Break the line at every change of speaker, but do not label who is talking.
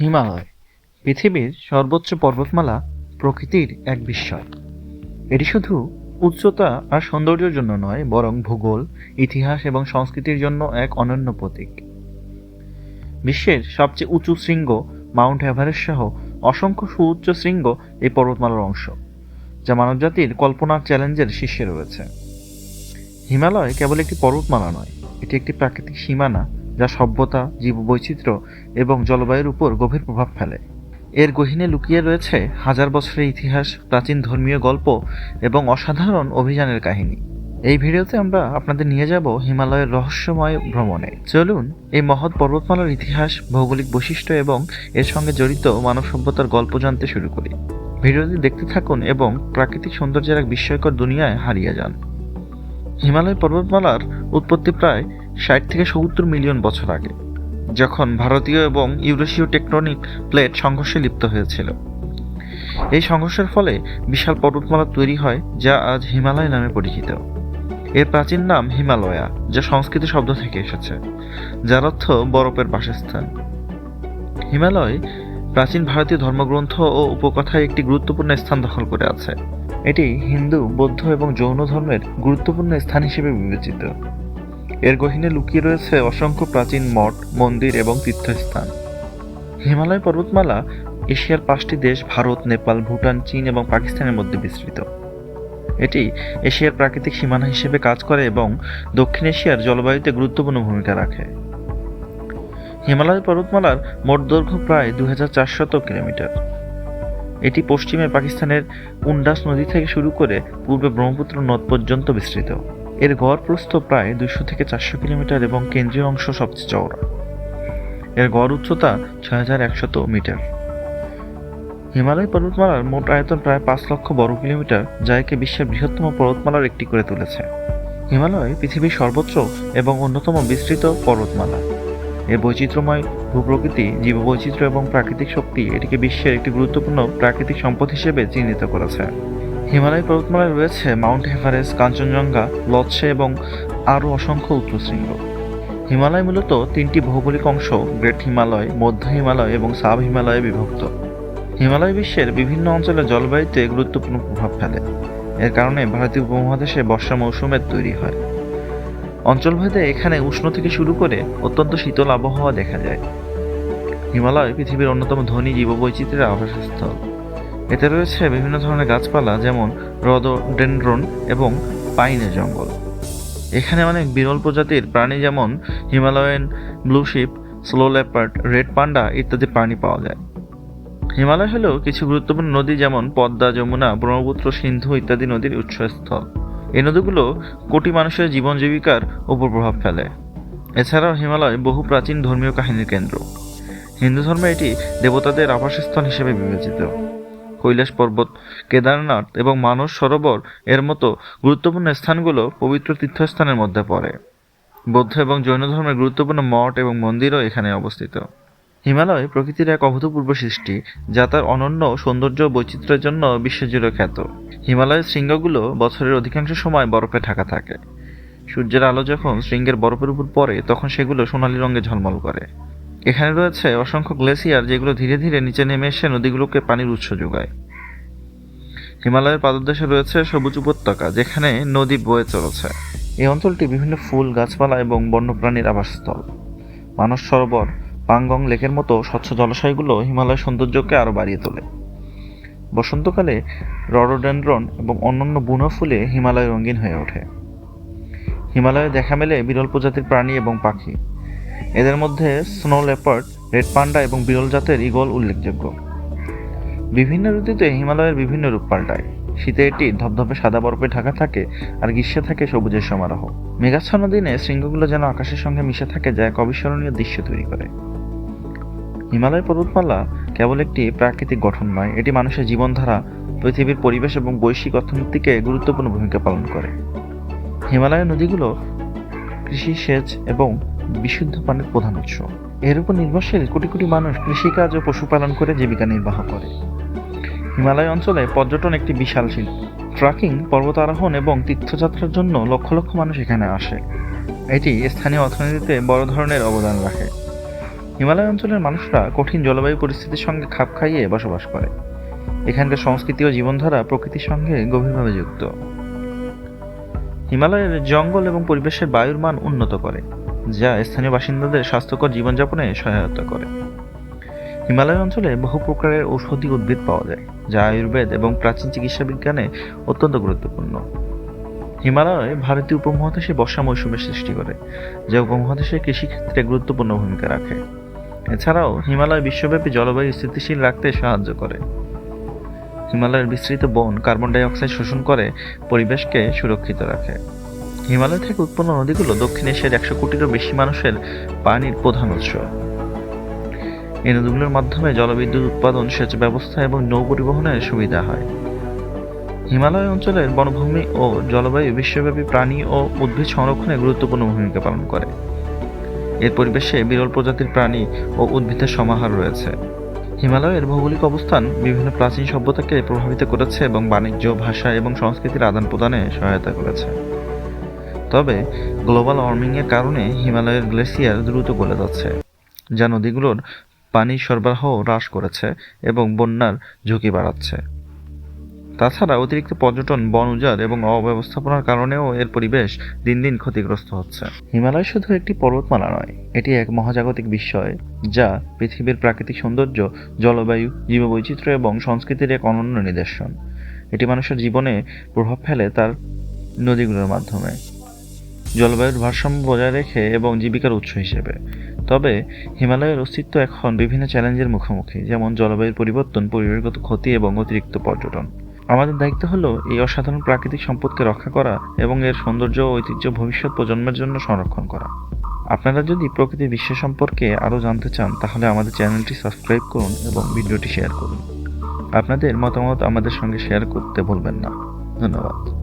হিমালয়, পৃথিবীর সর্বোচ্চ পর্বতমালা প্রকৃতির এক বিস্ময়। এটি শুধু উচ্চতা আর সৌন্দর্যের জন্য নয়, বরং ভূগোল, ইতিহাস এবং সংস্কৃতির জন্য এক অনন্য প্রতীক। বিশ্বের সবচেয়ে উঁচু শৃঙ্গ মাউন্ট এভারেস্ট সহ অসংখ্য সুউচ্চ শৃঙ্গ এই পর্বতমালার অংশ, যা মানবজাতির কল্পনার চ্যালেঞ্জের শীর্ষে রয়েছে। হিমালয় কেবল একটি পর্বতমালা নয়, এটি একটি প্রাকৃতিক সীমানা যা সভ্যতা, জীববৈচিত্র্য এবং জলবায়ুর উপর গভীর প্রভাব ফেলে। এর গহীনে লুকিয়ে রয়েছে হাজার বছরের ইতিহাস, প্রাচীন ধর্মীয় গল্প এবং অসাধারণ অভিযানের কাহিনী। এই ভিডিওতে আমরা আপনাদের নিয়ে যাব হিমালয়ের রহস্যময় ভ্রমণে। চলুন, এই মহৎ পর্বতমালার ইতিহাস, ভৌগোলিক বৈশিষ্ট্য এবং এর সঙ্গে জড়িত মানব সভ্যতার গল্প জানতে শুরু করি। ভিডিওটি দেখতে থাকুন এবং প্রাকৃতিক সৌন্দর্যের এক বিস্ময়কর দুনিয়ায় হারিয়ে যান। হিমালয় পর্বতমালার উৎপত্তি প্রায় ষাট থেকে সত্তর মিলিয়ন বছর আগে, যখন ভারতীয় এবং ইউরেশীয় টেকটনিক প্লেট সংঘর্ষে লিপ্ত হয়েছিল। এই সংঘর্ষের ফলে বিশাল পর্বতমালা তৈরি হয়, যা আজ হিমালয় নামে পরিচিত। এর প্রাচীন নাম হিমালয়া, যা সংস্কৃত শব্দ থেকে এসেছে, যার অর্থ বরফের বাসস্থান। হিমালয় প্রাচীন ভারতীয় ধর্মগ্রন্থ ও উপকথায় একটি গুরুত্বপূর্ণ স্থান দখল করে আছে। এটি হিন্দু, বৌদ্ধ এবং জৈন ধর্মের গুরুত্বপূর্ণ স্থান হিসেবে বিবেচিত। এর গহীনে লুকিয়ে রয়েছে অসংখ্য প্রাচীন মঠ, মন্দির এবং তীর্থস্থান। হিমালয় পর্বতমালা এশিয়ার পাঁচটি দেশ, ভারত, নেপাল, ভুটান, চীন এবং পাকিস্তানের মধ্যে বিস্তৃত। এটি এশিয়ার প্রাকৃতিক সীমানা হিসেবে কাজ করে এবং দক্ষিণ এশিয়ার জলবায়ুতে গুরুত্বপূর্ণ ভূমিকা রাখে। হিমালয় পর্বতমালার মোট দৈর্ঘ্য প্রায় দু কিলোমিটার। এটি পশ্চিমে পাকিস্তানের উন্ডাস নদী থেকে শুরু করে পূর্বে ব্রহ্মপুত্র নদ পর্যন্ত বিস্তৃত। এর গড় প্রস্থ প্রায় দুইশো থেকে চারশো কিলোমিটার এবং কেন্দ্রীয় অংশ সবচেয়ে চওড়া। এর গড় উচ্চতা ছয় হাজার একশত মিটার। হিমালয় পর্বতমালার মোট আয়তন প্রায় পাঁচ লক্ষ বর্গ কিলোমিটার, যা একে বিশ্বের বৃহত্তম পর্বতমালার একটি করে তুলেছে। হিমালয় পৃথিবীর সর্বোচ্চ এবং অন্যতম বিস্তৃত পর্বতমালা। এর বৈচিত্র্যময় ভূপ্রকৃতি, জীববৈচিত্র্য এবং প্রাকৃতিক শক্তি এটিকে বিশ্বের একটি গুরুত্বপূর্ণ প্রাকৃতিক সম্পদ হিসেবে চিহ্নিত করেছে। হিমালয় পর্বতমালায় রয়েছে মাউন্ট এভারেস্ট, কাঞ্চনজঙ্ঘা লৎসে এবং আরও অসংখ্য উচ্চশৃঙ্গ। হিমালয় মূলত তিনটি ভৌগোলিক অংশ, গ্রেট হিমালয়, মধ্য হিমালয় এবং সাব হিমালয়ে বিভক্ত। হিমালয় বিশ্বের বিভিন্ন অঞ্চলের জলবায়ুতে গুরুত্বপূর্ণ প্রভাব ফেলে। এর কারণে ভারতীয় উপমহাদেশে বর্ষা মৌসুমের তৈরি হয়। অঞ্চলভেদে এখানে উষ্ণ থেকে শুরু করে অত্যন্ত শীতল আবহাওয়া দেখা যায়। হিমালয় পৃথিবীর অন্যতম ধনী জীববৈচিত্র্যের আবাসস্থল। এতে রয়েছে বিভিন্ন ধরনের গাছপালা, যেমন রদোডেনড্রন এবং পাইনের জঙ্গল। এখানে অনেক বিরল প্রজাতির প্রাণী, যেমন Himalayan blue sheep, snow leopard, red panda ইত্যাদি প্রাণী পাওয়া যায়। হিমালয় হলেও কিছু গুরুত্বপূর্ণ নদী, যেমন পদ্মা, যমুনা, ব্রহ্মপুত্র, সিন্ধু ইত্যাদি নদীর উৎসস্থল। এই নদীগুলো কোটি মানুষের জীবন জীবিকার উপর প্রভাব ফেলে। এছাড়াও হিমালয় বহু প্রাচীন ধর্মীয় কাহিনীর কেন্দ্র। হিন্দু ধর্মে এটি দেবতাদের আবাসস্থল হিসেবে বিবেচিত। কৈলাস পর্বত, কেদারনাথ এবং মানস সরোবর এর মতো গুরুত্বপূর্ণ স্থানগুলো পবিত্র তীর্থস্থানের মধ্যে পড়ে। বৌদ্ধ এবং জৈন ধর্মের গুরুত্বপূর্ণ মঠ এবং মন্দিরও এখানে অবস্থিত। হিমালয় প্রকৃতির এক অভূতপূর্ব সৃষ্টি, যা তার অনন্য সৌন্দর্য বৈচিত্র্যের জন্য বিশ্বজুড়ে খ্যাত। হিমালয়ের শৃঙ্গগুলো বছরের অধিকাংশ সময় বরফে ঢাকা থাকে। সূর্যের আলো যখন শৃঙ্গের বরফের উপর পড়ে, তখন সেগুলো সোনালী রঙে ঝলমল করে। এখানে রয়েছে অসংখ্য গ্লেসিয়ার যেগুলো ধীরে ধীরে নিচে নেমে এসে নদীগুলোকে পানির উৎস যোগায়। হিমালয়ের পাদদেশে রয়েছে সবুজ উপত্যকা, যেখানে নদী বয়ে চলেছে। এই অঞ্চলটি বিভিন্ন ফুল, গাছপালা এবং বন্যপ্রাণীর আবাসস্থল। মানস সরোবর, পাঙ্গং লেকের মতো স্বচ্ছ জলাশয়গুলো হিমালয়ের সৌন্দর্যকে আরও বাড়িয়ে তোলে। বসন্তকালে রডোডেন্ড্রন এবং অন্যান্য বুনো ফুলে হিমালয় রঙিন হয়ে ওঠে। হিমালয়ে দেখা মেলে বিরল প্রজাতির প্রাণী এবং পাখি। এদের মধ্যে স্নো লেপার্ড, রেড পান্ডা এবং বিরল জাতের ইগল উল্লেখযোগ্য। বিভিন্ন ঋতুতে হিমালয়ের বিভিন্ন রূপ পাল্টায়। শীতে এটি ধবধবে সাদা বরফে ঢাকা থাকে আর গ্রীষ্মে থাকে সবুজের সমারোহ। মেঘাচ্ছন্ন দিনে শৃঙ্গগুলো যেন আকাশের সঙ্গে মিশে থাকে যা এক অবিস্মরণীয় দৃশ্য তৈরি করে। হিমালয় পর্বতমালা কেবল একটি প্রাকৃতিক গঠন নয়, এটি মানুষের জীবনধারা, পৃথিবীর পরিবেশ এবং বৈশ্বিক অর্থনীতিকে গুরুত্বপূর্ণ ভূমিকা পালন করে। হিমালয়ের নদীগুলো কৃষি সেচ এবং বিশুদ্ধ পানির প্রধান উৎস। এর উপর নির্ভরশীল কোটি কোটি মানুষ কৃষিকাজ ও পশুপালন করে জীবিকা নির্বাহ করে। হিমালয় অঞ্চলে পর্যটন একটি বিশাল শিল্প। ট্রাকিং পর্বত আরোহণ এবং তীর্থযাত্রার জন্য লক্ষ লক্ষ মানুষ এখানে আসে। এটি স্থানীয় অর্থনীতিতে বড় ধরনের অবদান রাখে। হিমালয় অঞ্চলের মানুষরা কঠিন জলবায়ু পরিস্থিতির সঙ্গে খাপ খাইয়ে বসবাস করে। এখানকার সংস্কৃতি ও জীবনধারা প্রকৃতির সঙ্গে গভীরভাবে যুক্ত। হিমালয়ের জঙ্গল এবং পরিবেশের বায়ুর মান উন্নত করে। যা স্থানীয় বাসিন্দাদের স্বাস্থ্যকর জীবনযাপনে সহায়তা করে। হিমালয় অঞ্চলে বহু প্রকারের ঔষধি উদ্ভিদ পাওয়া যায়, যা আয়ুর্বেদ এবং প্রাচীন চিকিৎসা বিজ্ঞানে অত্যন্ত গুরুত্বপূর্ণ। হিমালয় ভারতীয় উপমহাদেশে বর্ষা মৌসুমের সৃষ্টি করে, যা উপমহাদেশের কৃষিক্ষেত্রে গুরুত্বপূর্ণ ভূমিকা রাখে। এছাড়াও হিমালয় বিশ্বব্যাপী জলবায়ু স্থিতিশীল রাখতে সাহায্য করে। হিমালয়ের বিস্তৃত বন কার্বন ডাই অক্সাইড শোষণ করে পরিবেশকে সুরক্ষিত রাখে। হিমালয় থেকে উৎপন্ন নদীগুলো দক্ষিণ এশিয়ার একশো কোটিরও বেশি মানুষের পানির প্রধান উৎস। এই নদীগুলোর মাধ্যমে জলবিদ্যুৎ উৎপাদন, সেচ ব্যবস্থা এবং নৌ পরিবহনের সুবিধা হয়। হিমালয় অঞ্চলের বনভূমি ও জলবায়ু বিশ্বব্যাপী প্রাণী ও উদ্ভিদ সংরক্ষণে গুরুত্বপূর্ণ ভূমিকা পালন করে। এর পরিবেশে বিরল প্রজাতির প্রাণী ও উদ্ভিদের সমাহার রয়েছে। হিমালয়ের ভৌগোলিক অবস্থান বিভিন্ন প্রাচীন সভ্যতাকে প্রভাবিত করেছে এবং বাণিজ্য, ভাষা এবং সংস্কৃতির আদান প্রদানে সহায়তা করেছে। তবে গ্লোবাল ওয়ার্মিংয়ের কারণে হিমালয়ের গ্লেসিয়ার দ্রুত গলে যাচ্ছে, যা নদীগুলোর পানি সরবরাহ হ্রাস করেছে এবং বন্যার ঝুঁকি বাড়াচ্ছে। তাছাড়া অতিরিক্ত পর্যটন, বন উজাড় এবং অব্যবস্থাপনার কারণেও এর পরিবেশ দিন দিন ক্ষতিগ্রস্ত হচ্ছে। হিমালয় শুধু একটি পর্বতমালা নয়, এটি এক মহাজাগতিক বিষয় যা পৃথিবীর প্রাকৃতিক সৌন্দর্য, জলবায়ু, জীববৈচিত্র্য এবং সংস্কৃতির এক অনন্য নিদর্শন। এটি মানুষের জীবনে প্রভাব ফেলে তার নদীগুলোর মাধ্যমে। জলবায়ুর ভারসাম্য বজায় রেখে এবং জীবিকার উৎস হিসেবে। তবে, হিমালয়ের অস্তিত্ব এখন বিভিন্ন চ্যালেঞ্জের মুখোমুখি, যেমন জলবায়ুর পরিবর্তন, পরিবেশগত ক্ষতি এবং অতিরিক্ত পর্যটন। আমাদের দায়িত্ব হলো এই অসাধারণ প্রাকৃতিক সম্পদকে রক্ষা করা এবং এর সৌন্দর্য ও ঐতিহ্য ভবিষ্যৎ প্রজন্মের জন্য সংরক্ষণ করা। আপনারা যদি প্রকৃতির বিশ্ব সম্পর্কে আরও জানতে চান, তাহলে আমাদের চ্যানেলটি সাবস্ক্রাইব করুন এবং ভিডিওটি শেয়ার করুন। আপনাদের মতামত আমাদের সঙ্গে শেয়ার করতে ভুলবেন না। ধন্যবাদ।